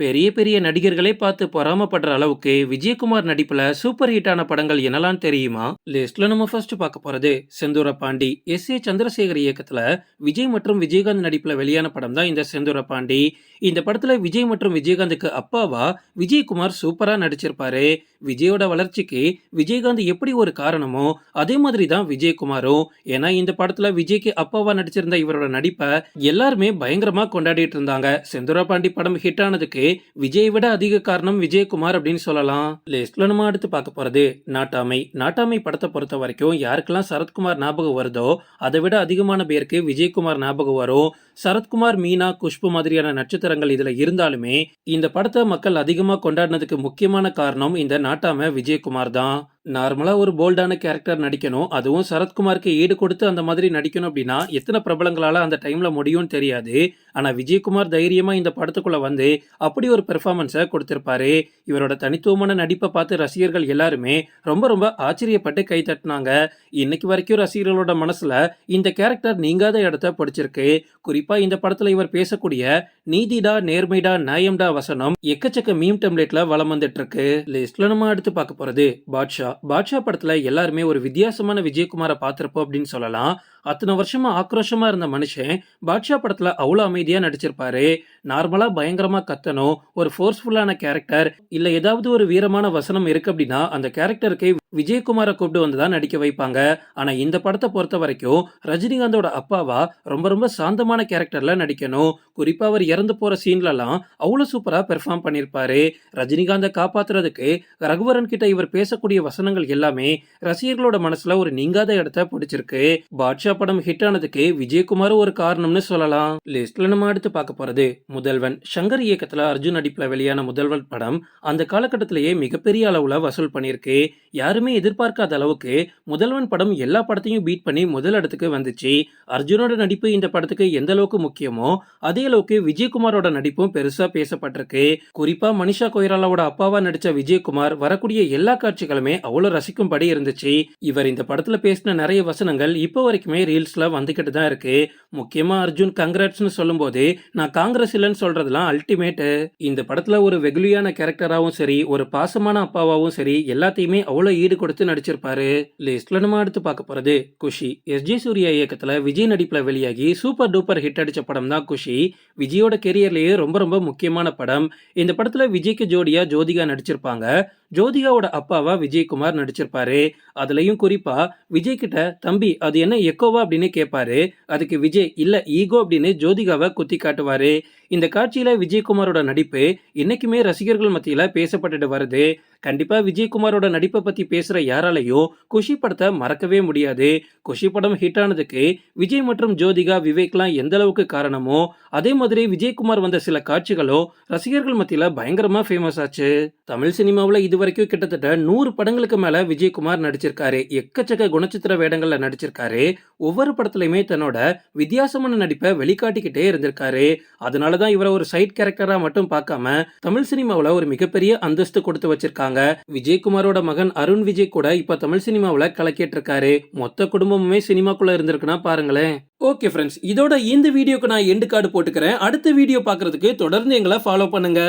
பெரிய பெரிய நடிகர்களே பார்த்து பொறாமப்படுற அளவுக்கு விஜயகுமார் நடிப்புல சூப்பர் ஹிட்டான படங்கள் என்னலாம் தெரியுமா? லிஸ்ட்ல நம்ம ஃபர்ஸ்ட் பார்க்க போறது செந்தூர பாண்டி எஸ் ஏ சந்திரசேகர் இயக்கத்துல விஜய் மற்றும் விஜயகாந்த் நடிப்புல வெளியான படம் தான் இந்த செந்தூர பாண்டி இந்த படத்துல விஜய் மற்றும் விஜயகாந்துக்கு அப்பாவா விஜயகுமார் சூப்பரா நடிச்சிருப்பாரு. விஜயோட வளர்ச்சிக்கு விஜயகாந்த் எப்படி ஒரு காரணமோ அதே மாதிரி தான் விஜயகுமாரும். ஏன்னா இந்த படத்துல விஜய்க்கு அப்பாவா நடிச்சிருந்த இவரோட நடிப்பை எல்லாருமே பயங்கரமா கொண்டாடிட்டு இருந்தாங்க. செந்தூர பாண்டி படம் ஹிட் ஆனதுக்கு விஜய் விட அதிக காரணம் விஜயகுமார் அப்படின்னு சொல்லலாம். லிஸ்ட்ல நம்ம அடுத்து பார்க்க போறது நாட்டாமை. நாட்டாமை படத்தை பொறுத்த வரைக்கும் யாருக்கெல்லாம் சரத்குமார் ஞாபகம் வருதோ அதை விட அதிகமான பேருக்கு விஜயகுமார் ஞாபகம் வரும். சரத்குமார் மீனா குஷ்பு மாதிரியான நட்சத்திரங்கள் இதுல இருந்தாலுமே இந்த படத்தை மக்கள் அதிகமா கொண்டாடினதுக்கு முக்கியமான காரணம் இந்த நாட்டாமை விஜயகுமார் தான். நார்மலாக ஒரு போல்டான கேரக்டர் நடிக்கணும். அதுவும் சரத்குமாருக்கு ஈடு கொடுத்து அந்த மாதிரி நடிக்கணும் அப்படின்னா எத்தனை பிரபலங்களால் அந்த டைமில் முடியும்னு தெரியாது. ஆனால் விஜயகுமார் தைரியமாக இந்த படத்துக்குள்ளே வந்து அப்படி ஒரு பெர்ஃபார்மன்ஸை கொடுத்துருப்பாரு. இவரோட தனித்துவமான நடிப்பை பார்த்து ரசிகர்கள் எல்லாருமே ரொம்ப ரொம்ப ஆச்சரியப்பட்டு கை தட்டினாங்க. இன்னைக்கு வரைக்கும் ரசிகர்களோட மனசில் இந்த கேரக்டர் நீங்காத இடத்த பிடிச்சிருக்கு. குறிப்பாக இந்த படத்தில் இவர் பேசக்கூடிய நீதிடா நேர்மைடா நியாயம்டா வசனம் எக்கச்சக்க மீம் டெம்ப்ளேட்ல வளம் வந்துட்டு இருக்கு. லிஸ்ட்ல நம்ம அடுத்து பார்க்க போகிறது பாட்ஷா. பாட்ஷா படத்துல எல்லாருமே ஒரு வித்தியாசமான விஜயகுமாரை பார்த்துருப்போம் அப்படின்னு சொல்லலாம். அத்தனை வருஷமா ஆக்ரோஷமா இருந்த மனுஷன் பாட்ஷா படத்துல அவ்வளோ அமைதியா நடிச்சிருப்பாரு. நார்மலா பயங்கரமா கத்தணும் ஒரு ஃபோர்ஸ்ஃபுல்லான கேரக்டர் இல்ல ஏதாவது ஒரு வீரமான வசனம் இருக்கு அப்படின்னா அந்த கேரக்டருக்கு விஜயகுமாரை கூப்பிட்டு வந்து தான் நடிக்க வைப்பாங்க. ஆனால் இந்த படத்தை பொறுத்த வரைக்கும் ரஜினிகாந்தோட அப்பாவா ரொம்ப ரொம்ப சாந்தமான கேரக்டரில் நடிக்கணும். குறிப்பாக அவர் இறந்து போகிற சீன்லலாம் அவ்வளோ சூப்பராக பெர்ஃபார்ம் பண்ணியிருப்பாரு ரஜினிகாந்தை காப்பாத்துறதுக்கு ரகுவரன் கிட்ட இவர் பேசக்கூடிய வசனங்கள் எல்லாமே ரசிகர்களோட மனசில் ஒரு நீங்காத இடத்த பிடிச்சிருக்கு. பாட்ஷா படம் ஹிட் ஆனதுக்கு விஜயகுமார் ஒரு காரணம்னு சொல்லலாம். லிஸ்ட்ல நம்ம அடுத்து பார்க்க போகிறது முதல்வன். சங்கர் இயக்கத்தில் அர்ஜுன் நடிப்பில் வெளியான முதல்வன் படம் அந்த காலகட்டத்திலேயே மிகப்பெரிய அளவில் வசூல் பண்ணியிருக்கு. யாருமே எதிர்பார்க்காத அளவுக்கு முதல்வன் படம் எல்லா படத்தையும் பீட் பண்ணி முதல் இடத்துக்கு வந்துச்சு. அர்ஜுனோட நடிப்பு இந்த படத்துக்கு எந்த அளவுக்கு முக்கியமோ அதே அளவுக்கு விஜயகுமாரோட நடிப்பும் பெருசா பேசப்பட்டிருக்கு. குறிப்பா மனிஷா கொய்ராலாவோட அப்பாவா நடிச்ச விஜயகுமார் வரக்கூடிய எல்லா காட்சிகளுமே அவ்வளவு ரசிக்கும்படி இருந்துச்சு. இவர் இந்த படத்துல பேசின நிறைய வசனங்கள் இப்போ வரைக்குமே ரீல்ஸ்ல வந்துகிட்டு தான் இருக்கு. முக்கியமா அர்ஜுன் கங்க்ராட்ஸ்னு சொல்லும்போது நான் காங்கிரஸ் இல்லைன்னு சொல்றதுலாம் அல்டிமேட் இந்த படத்துல ஒரு வெகுலியான கேரக்டராகவும் சரி ஒரு பாசமான அப்பாவாகவும் சரி எல்லாத்தையுமே அவ்வளவு ஈடு கொடுத்து நடிச்சிருப்பாரு. லிஸ்ட்ல நம்ம அடுத்து பார்க்க போறது குஷி. எஸ். ஜே. சூர்யா இயக்கத்துல விஜய் நடிப்புல வெளியாகி சூப்பர் டூப்பர் ஹிட் அடிச்ச படம் தான் குஷி. விஜயோட கெரியர்லயே ரொம்ப ரொம்ப முக்கியமான படம். இந்த படத்துல விஜய்க்கு ஜோடியா ஜோதிகா நடிச்சிருப்பாங்க. ஜோதிகாவோட அப்பாவா விஜயகுமார் நடிச்சிருப்பாரு. அதுலயும் குறிப்பா விஜய் கிட்ட தம்பி அது என்ன எக்கோவா? அப்படின்னு கேட்பாரு அதுக்கு விஜய் இல்ல ஈகோ அப்படின்னு ஜோதிகாவை குத்தி காட்டுவாரு. இந்த காட்சியில விஜயகுமாரோட நடிப்பு இன்னைக்குமே ரசிகர்கள் மத்தியில பேசப்பட்டுட்டு வருது. கண்டிப்பா விஜயகுமாரோட நடிப்பை பத்தி பேசுற யாராலையும் குஷி படத்தை மறக்கவே முடியாது. குஷி படம் ஹிட் ஆனதுக்கு விஜய் மற்றும் ஜோதிகா விவேக்லாம் எந்த அளவுக்கு காரணமோ அதே மாதிரி விஜயகுமார் வந்த சில காட்சிகளும் ரசிகர்கள் மத்தியில பயங்கரமா ஃபேமஸ் ஆச்சு. தமிழ் சினிமாவில் இது வரைக்கும் கிட்டத்தட்ட நூறு படங்களுக்கு மேல விஜயகுமார் நடிச்சிருக்காரு. எக்கச்சக்க குணச்சித்திர வேடங்கள்ல நடிச்சிருக்காரு. ஒவ்வொரு படத்துலயுமே தன்னோட வித்தியாசமான நடிப்பை வெளிக்காட்டிக்கிட்டே இருந்திருக்காரு. அதனாலதான் இவரை ஒரு சைட் கேரக்டரா மட்டும் பார்க்காம தமிழ் சினிமாவில் ஒரு மிகப்பெரிய அந்தஸ்து கொடுத்து வச்சிருக்காங்க. விஜயகுமாரோட மகன் அருண் விஜய் கூட இப்ப தமிழ் சினிமாவில் கலக்கிட்டு இருக்காரு மொத்த குடும்பமுமே சினிமாக்குள்ள இருந்திருக்குன்னா பாருங்களேன். ஓகே ஃப்ரெண்ட்ஸ் இதோட இந்த வீடியோக்கு நான் எண்டு கார்டு போட்டுக்கிறேன். அடுத்த வீடியோ பார்க்கறதுக்கு தொடர்ந்து எங்களை ஃபாலோ பண்ணுங்க.